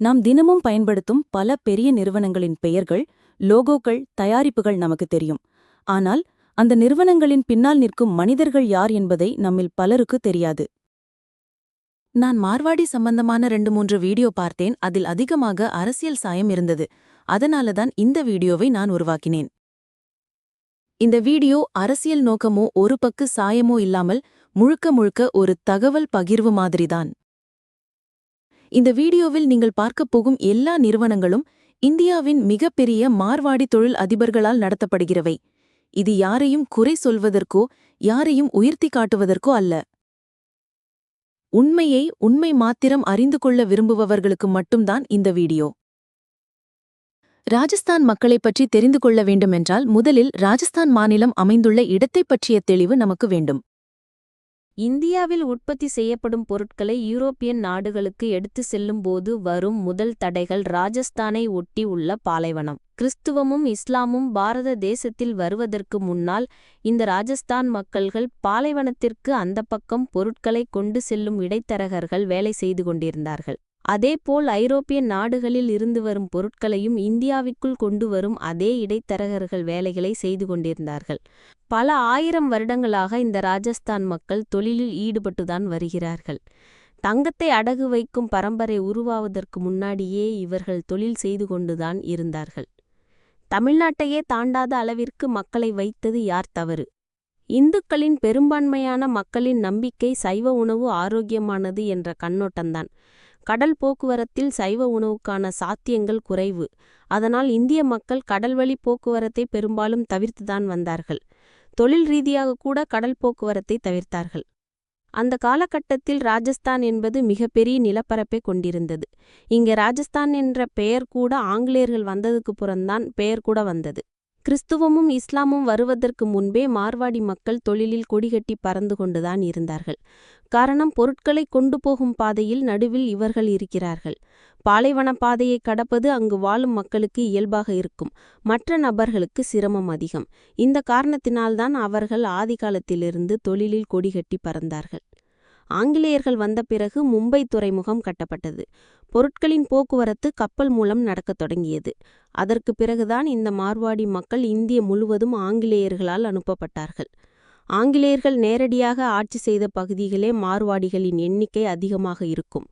நாம் தினமும் பயன்படுத்தும் பல பெரிய நிறுவனங்களின் பெயர்கள் லோகோக்கள் தயாரிப்புகள் நமக்கு தெரியும். ஆனால் அந்த நிறுவனங்களின் பின்னால் நிற்கும் மனிதர்கள் யார் என்பதை நம்மில் பலருக்கு தெரியாது. நான் மார்வாடி சம்பந்தமான ரெண்டு மூன்று வீடியோ பார்த்தேன். அதில் அதிகமாக அரசியல் சாயம் இருந்தது. அதனால தான் இந்த வீடியோவை நான் உருவாக்கினேன். இந்த வீடியோ அரசியல் நோக்கமோ ஒரு பக்கு சாயமோ இல்லாமல் முழுக்க முழுக்க ஒரு தகவல் பகிர்வு மாதிரிதான். இந்த வீடியோவில் நீங்கள் பார்க்கப் போகும் எல்லா நிறுவனங்களும் இந்தியாவின் மிகப்பெரிய மார்வாடி தொழில் அதிபர்களால் நடத்தப்படுகிறவை. இது யாரையும் குறை சொல்வதற்கோ யாரையும் உயர்த்தி காட்டுவதற்கோ அல்ல. உண்மையை உண்மை மாத்திரம் அறிந்து கொள்ள விரும்புபவர்களுக்கு மட்டும்தான் இந்த வீடியோ. ராஜஸ்தான் மக்களைப் பற்றி தெரிந்து கொள்ள வேண்டுமென்றால் முதலில் ராஜஸ்தான் மாநிலம் அமைந்துள்ள இடத்தைப் பற்றிய தெளிவு நமக்கு வேண்டும். இந்தியாவில் உற்பத்தி செய்யப்படும் பொருட்களை யூரோப்பியன் நாடுகளுக்கு எடுத்து செல்லும்போது வரும் முதல் தடைகள் ராஜஸ்தானை ஒட்டி உள்ள பாலைவனம். கிறிஸ்துவமும் இஸ்லாமும் பாரத தேசத்தில் வருவதற்கு முன்னால் இந்த ராஜஸ்தான் மக்கள்கள் பாலைவனத்திற்கு அந்த பக்கம் பொருட்களை கொண்டு செல்லும் இடைத்தரகர்கள் வேலை செய்து கொண்டிருந்தார்கள். அதேபோல் ஐரோப்பிய நாடுகளில் இருந்து வரும் பொருட்களையும் இந்தியாவிற்குள் கொண்டு வரும் அதே இடைத்தரகர்கள் வேலைகளை செய்து கொண்டிருந்தார்கள். பல ஆயிரம் வருடங்களாக இந்த ராஜஸ்தான் மக்கள் தொழிலில் ஈடுபட்டுதான் வருகிறார்கள். தங்கத்தை அடகு வைக்கும் பரம்பரை உருவாவதற்கு முன்னாடியே இவர்கள் தொழில் செய்து கொண்டுதான் இருந்தார்கள். தமிழ்நாட்டையே தாண்டாத அளவிற்கு மக்களை வைத்தது யார் தவறு? இந்துக்களின் பெரும்பான்மையான மக்களின் நம்பிக்கை சைவ உணவு ஆரோக்கியமானது என்ற கண்ணோட்டம்தான். கடல் போக்குவரத்தில் சைவ உணவுக்கான சாத்தியங்கள் குறைவு. அதனால் இந்திய மக்கள் கடல்வழி போக்குவரத்தை பெரும்பாலும் தவிர்த்துதான் வந்தார்கள். தொழில் ரீதியாக கூட கடல் போக்குவரத்தை தவிர்த்தார்கள். அந்த காலகட்டத்தில் ராஜஸ்தான் என்பது மிகப்பெரிய நிலப்பரப்பை கொண்டிருந்தது. இங்கே ராஜஸ்தான் என்ற பெயர் கூட ஆங்கிலேயர்கள் வந்ததுக்கு புறந்தான் பெயர் கூட வந்தது. கிறிஸ்துவமும் இஸ்லாமும் வருவதற்கு முன்பே மார்வாடி மக்கள் தொழிலில் கொடிகட்டி பறந்து கொண்டுதான் இருந்தார்கள். காரணம் பொருட்களை கொண்டு போகும் பாதையில் நடுவில் இவர்கள் இருக்கிறார்கள். பாலைவன பாதையை கடப்பது அங்கு வாழும் மக்களுக்கு இயல்பாக இருக்கும். மற்ற நபர்களுக்கு சிரமம் அதிகம். இந்த காரணத்தினால்தான் அவர்கள் ஆதிகாலத்திலிருந்து தொழிலில் கொடிகட்டி பறந்தார்கள். ஆங்கிலேயர்கள் வந்த பிறகு மும்பை துறைமுகம் கட்டப்பட்டது. பொருட்களின் போக்குவரத்து கப்பல் மூலம் நடக்கத் தொடங்கியது. அதற்கு பிறகுதான் இந்த மார்வாடி மக்கள் இந்திய முழுவதும் ஆங்கிலேயர்களால் அனுப்பப்பட்டார்கள். ஆங்கிலேயர்கள் நேரடியாக ஆட்சி செய்த பகுதிகளே மார்வாடிகளின் எண்ணிக்கை அதிகமாக இருக்கும்.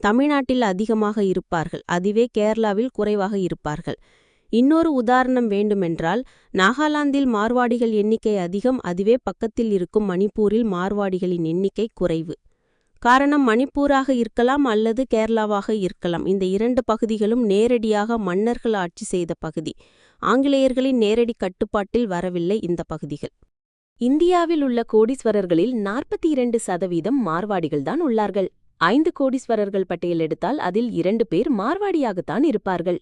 தமிழ்நாட்டில் அதிகமாக இருப்பார்கள். அதுவே கேரளாவில் குறைவாக இருப்பார்கள். இன்னொரு உதாரணம் வேண்டுமென்றால் நாகாலாந்தில் மார்வாடிகள் எண்ணிக்கை அதிகம் அதுவே பக்கத்தில் இருக்கும் மணிப்பூரில் மார்வாடிகளின் எண்ணிக்கை குறைவு. காரணம் மணிப்பூராக இருக்கலாம் அல்லது கேரளாவாக இருக்கலாம். இந்த இரண்டு பகுதிகளும் நேரடியாக மன்னர்கள் ஆட்சி செய்த பகுதி. ஆங்கிலேயர்களின் நேரடி கட்டுப்பாட்டில் வரவில்லை இந்த பகுதிகள். இந்தியாவில் உள்ள கோடீஸ்வரர்களில் நாற்பத்தி இரண்டு சதவீதம் மார்வாடிகள்தான் உள்ளார்கள். ஐந்து கோடீஸ்வரர்கள் பட்டியல் எடுத்தால் அதில் இரண்டு பேர் மார்வாடியாகத்தான் இருப்பார்கள்.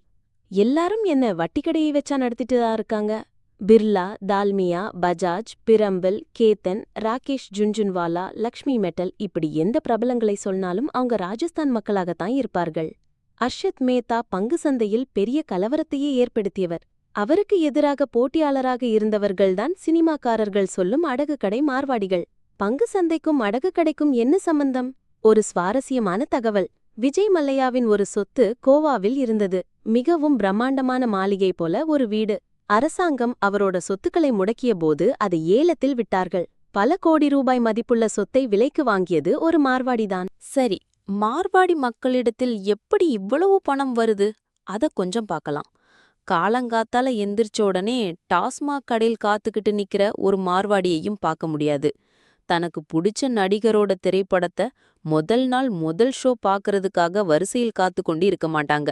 எல்லாரும் என்ன வட்டிக்கடையை வச்சா நடத்திட்டு தான் இருக்காங்க? பிர்லா தால்மியா பஜாஜ் பிரம்பில் கேத்தன் ராகேஷ் ஜுன்ஜுன்வாலா லக்ஷ்மி மெட்டல் இப்படி எந்த பிரபலங்களை சொன்னாலும் அவங்க ராஜஸ்தான் மக்களாகத்தான் இருப்பார்கள். அர்ஷத் மேத்தா பங்கு சந்தையில் பெரிய கலவரத்தையே ஏற்படுத்தியவர். அவருக்கு எதிராக போட்டியாளராக இருந்தவர்கள்தான் சினிமாக்காரர்கள் சொல்லும் அடகுக்கடை மார்வாடிகள். பங்கு சந்தைக்கும் அடகுக்கடைக்கும் என்ன சம்பந்தம்? ஒரு சுவாரஸ்யமான தகவல். விஜய் மல்லையாவின் ஒரு சொத்து கோவாவில் இருந்தது. மிகவும் பிரம்மாண்டமான மாளிகை போல ஒரு வீடு. அரசாங்கம் அவரோட சொத்துக்களை முடக்கிய போது அதை ஏலத்தில் விட்டார்கள். பல கோடி ரூபாய் மதிப்புள்ள சொத்தை விலைக்கு வாங்கியது ஒரு மார்வாடிதான். சரி மார்வாடி மக்களிடத்தில் எப்படி இவ்வளவு பணம் வருது? அத கொஞ்சம் பார்க்கலாம். காலங்காத்தால எந்திரிச்ச உடனே டாஸ்மாக் கடையில் காத்துக்கிட்டு நிக்கிற ஒரு மார்வாடியையும் பார்க்க முடியாது. தனக்கு புடிச்ச நடிகரோட திரைப்படத்தை முதல் நாள் முதல் ஷோ பார்க்கறதுக்காக வரிசையில் காத்து கொண்டு இருக்க மாட்டாங்க.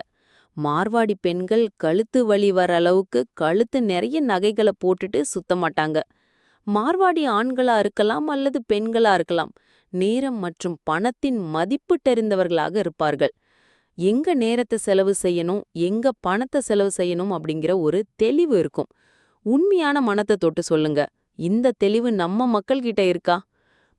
மார்வாடி பெண்கள் கழுத்து வலி வர அளவுக்கு கழுத்து நிறைய நகைகளை போட்டுட்டு சுத்த மாட்டாங்க. மார்வாடி ஆண்களா இருக்கலாம் அல்லது பெண்களா இருக்கலாம் நேரம் மற்றும் பணத்தின் மதிப்பு தெரிந்தவர்களாக இருப்பார்கள். எங்க நேரத்தை செலவு செய்யணும் எங்க பணத்தை செலவு செய்யணும் அப்படிங்கிற ஒரு தெளிவு இருக்கும். உண்மையான மனத்தை தொட்டு சொல்லுங்க இந்த தெளிவு நம்ம மக்கள்கிட்ட இருக்கா?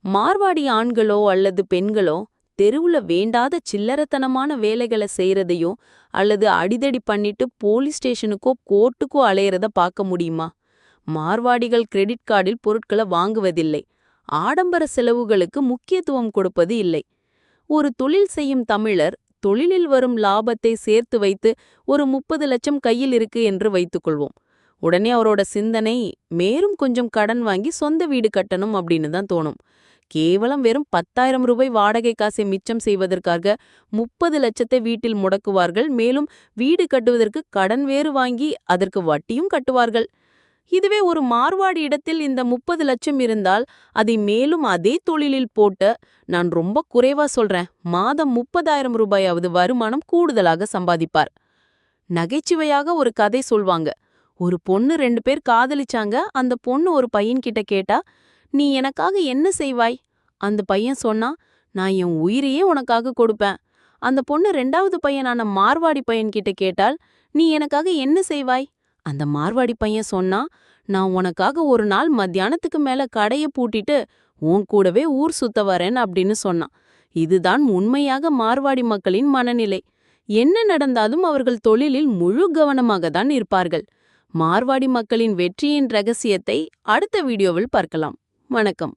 மார்வாடி ஆண்களோ அல்லது பெண்களோ தெருவுல வேண்டாத சில்லறத்தனமான வேலைகளை செய்யறதையோ அல்லது அடிதடி பண்ணிட்டு போலீஸ் ஸ்டேஷனுக்கோ கோர்ட்டுக்கோ அலையிறத பார்க்க முடியுமா? மார்வாடிகள் கிரெடிட் கார்டில் பொருட்களை வாங்குவதில்லை. ஆடம்பர செலவுகளுக்கு முக்கியத்துவம் கொடுப்பது இல்லை. ஒரு தொழில் செய்யும் தமிழர் தொழிலில் வரும் லாபத்தை சேர்த்து வைத்து ஒரு முப்பது லட்சம் கையில் இருக்கு என்று வைத்துக்கொள்வோம். உடனே அவரோட சிந்தனை மேலும் கொஞ்சம் கடன் வாங்கி சொந்த வீடு கட்டணும் அப்படின்னு தான் தோணும். கேவலம் வெறும் பத்தாயிரம் ரூபாய் வாடகை காசை மிச்சம் செய்வதற்காக முப்பது லட்சத்தை வீட்டில் முடக்குவார்கள். மேலும் வீடு கட்டுவதற்கு கடன் வேறு வாங்கி அதற்கு வட்டியும் கட்டுவார்கள். இதுவே ஒரு மார்வாடி இடத்தில் இந்த முப்பது லட்சம் இருந்தால் அதை மேலும் அதே தொழிலில் போட்டு நான் ரொம்ப குறைவா சொல்றேன். மாதம் முப்பதாயிரம் ரூபாயாவது வருமானம் கூடுதலாக சம்பாதிப்பார். நகைச்சுவையாக ஒரு கதை சொல்வாங்க. ஒரு பொண்ணு ரெண்டு பேர் காதலிச்சாங்க. அந்த பொண்ணு ஒரு பையன்கிட்ட கேட்டா நீ எனக்காக என்ன செய்வாய்? அந்த பையன் சொன்னா நான் என் உயிரையே உனக்காக கொடுப்பேன். அந்த பொண்ணு ரெண்டாவது பையனான மார்வாடி பையன்கிட்ட கேட்டால் நீ எனக்காக என்ன செய்வாய்? அந்த மார்வாடி பையன் சொன்னா நான் உனக்காக ஒரு நாள் மத்தியானத்துக்கு மேல கடைய பூட்டிட்டு உன் கூடவே ஊர் சுத்த வரேன் அப்படின்னு சொன்னான். இதுதான் உண்மையாக மார்வாடி மக்களின் மனநிலை. என்ன நடந்தாலும் அவர்கள் தொழிலில் முழு கவனமாக தான் இருப்பார்கள். மார்வாடி மக்களின் வெற்றியின் ரகசியத்தை அடுத்த வீடியோவில் பார்க்கலாம். வணக்கம்.